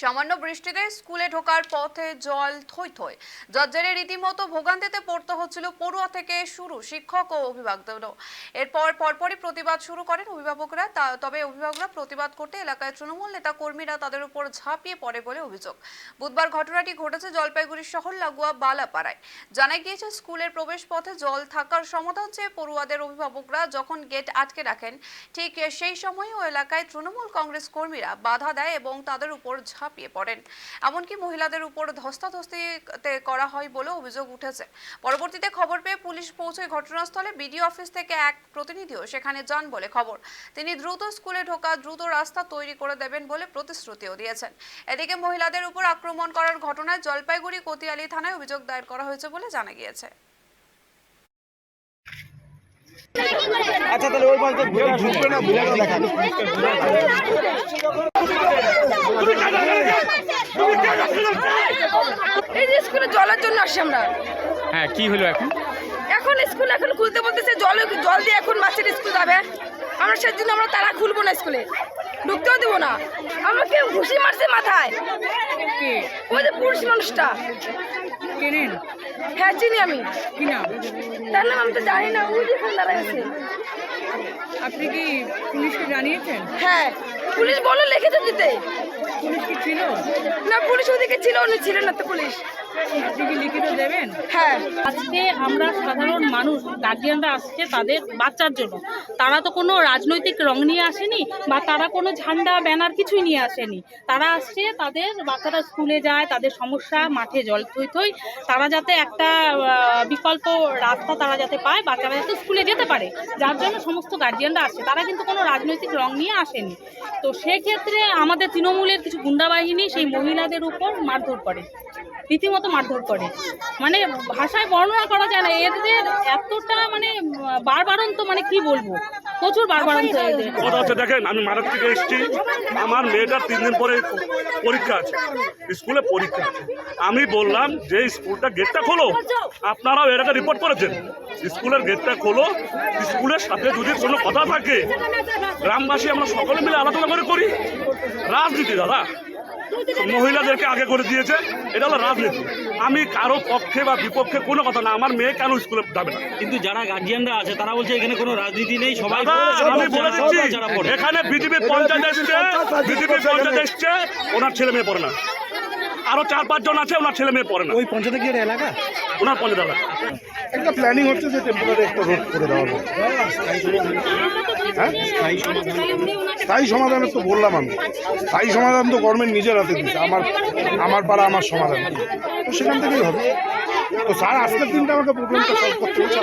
সামান্য বৃষ্টিতে স্কুলে ঢোকার পথে জল থই থই। জর্জরে রীতিমতো ভোগান্তিতে পড়তে হচ্ছিল পড়ুয়া থেকে শুরু শিক্ষক ও অভিভাবকদেরও। এরপর পরপরই প্রতিবাদ শুরু করেন অভিভাবকরা। তবে অভিভাবকরা প্রতিবাদ করতে এলাকায় তৃণমূল নেতা কর্মীরা তাদের উপর ঝাঁপিয়ে পড়ে বলে অভিযোগ। বুধবার ঘটনাটি ঘটেছে জলপাইগুড়ি শহর লাগোয়া বালাপাড়ায়। জানা গিয়েছে, স্কুলের প্রবেশ পথে জল থাকার সমাধান চেয়ে পড়ুয়াদের অভিভাবকরা যখন গেট আটকে রাখেন, ঠিক সেই সময় ও এলাকায় তৃণমূল কংগ্রেস কর্মীরা বাধা দেয় এবং তাদের উপর ঝাঁপিয়ে পড়েন। এমনকি মহিলাদের উপর ধস্তাধস্তিতে করা হয় বলে অভিযোগ উঠেছে। পরবর্তীতে খবর পেয়ে পুলিশ পৌঁছয় ঘটনাস্থলে বিডিও অফিস থেকে এক প্রতিনিধিও সেখানে যান বলে খবর। তিনি দ্রুত স্কুলে ঢোকা, দ্রুত রাস্তা তৈরি করে দেবেন বলে প্রতিশ্রুতিও দিয়েছেন। এদিকে মহিলাদের উপর আক্রমণ করার ঘটনায় জলপাইগুড়ি কোতিয়ালি থানায় অভিযোগ দায়ের করা হয়েছে বলে জানা গিয়েছে। আচ্ছা তাহলে ওই পাশে ঘুরে ঢুকবে না ঘুরে দেখা এই যে স্কুলে জলের জন্য আসছি আমরা। হ্যাঁ কি হলো এখন? এখন স্কুল এখন খুলতে বলতেছে জল জল দিয়ে এখন বাচ্চারা স্কুল যাবে। আমরা সেই জন্য আমরা তারা খুলবো না স্কুলে। ঢুকতেও দেবো না। আমরা কেউ ঘুষি মারছে মাথায়। ওই যে পুরুষ মানুষটা। হ্যাঁ চিনি আমি। কি নাম? তার নাম আমি তো জানি না। ওই যে দাঁড়ায় আছে? আপনি কি পুলিশকে জানিয়েছেন? হ্যাঁ পুলিশ বলল লিখিত দিতে। পুলিশ কি ছিল? না পুলিশ ওদিকে ছিল না ছিল না তো পুলিশ। হ্যাঁ। আজকে আমরা সাধারণ মানুষ গার্জিয়ানরা আসছে তাদের বাচ্চার জন্য। তারা তো কোনো রাজনৈতিক রং নিয়ে আসেনি বা তারা কোনো ঝান্ডা ব্যানার কিছুই নিয়ে আসেনি। তারা আসছে তাদের বাচ্চারা স্কুলে যায় তাদের সমস্যা মাঠে জল থই থই। তারা যাতে একটা বিকল্প রাস্তা তারা যাতে পায় বাচ্চারা যাতে স্কুলে যেতে পারে। যার জন্য সমস্ত গার্জিয়ানরা আসছে। তারা কিন্তু কোনো রাজনৈতিক রং নিয়ে আসেনি। তো সেক্ষেত্রে আমাদের তৃণমূলের কিছু গুন্ডা বাহিনী সেই মহিলাদের উপর মারধর করে। রীতিমতো মারধর করে। মানে ভাষায় বর্ণনা করা যায় না। এদের এতটা মানে বারবারন্ত মানে কি বলব? প্রচুর বারবারন্ত এদের। কথা হচ্ছে দেখেন আমি মারাত থেকে এসেছি। আমার মেয়েটার তিন দিন পরে পরীক্ষা আছে। স্কুলে পরীক্ষা আমি বললাম যে স্কুলটা গেটটা খোলো আপনারাও এর রিপোর্ট করেছেন। স্কুলের গেটটা খোলো স্কুলের সাথে যদি কোনো কথা থাকে গ্রামবাসী আমরা সকলে মিলে আলোচনা করে করি। রাজনীতি দাদা। মহিলাদেরকে আগে করে দিয়েছে এটা হলো রাজনীতি। আমি কারও পক্ষে বা বিপক্ষে কোনো কথা না আমার মেয়ে কেন স্কুলে যাবে না? কিন্তু যারা গার্জিয়ানরা আছে তারা বলছে এখানে কোনো রাজনীতি নেই সবাই আমি বলে দিচ্ছি যারা পড়ে। এখানে বিজেপি পঞ্চায়েত এসছে বিজেপি পঞ্চায়েত এসছে। ওনার ছেলে মেয়ে পড়ে না। আরও চার পাঁচজন আছে ওনার ছেলে মেয়ে পড়ে না। ওই পঞ্চায়েতে কি এলাকা? ওনার পলে দাদা একটা প্ল্যানিং হচ্ছে যে টেম্পোরারি একটা রোড করে দেওয়া হবে হ্যাঁ? স্থায়ী সমাধানের তো বললাম আমি। স্থায়ী সমাধান তো গভর্নমেন্ট নিজের হাতে দিচ্ছে আমার আমার পাড়া আমার সমাধান। তো সেখান থেকেই হবে। তো স্যার আজকের দিনটা আমাকে প্রবলেমটা সলভ করতে হচ্ছে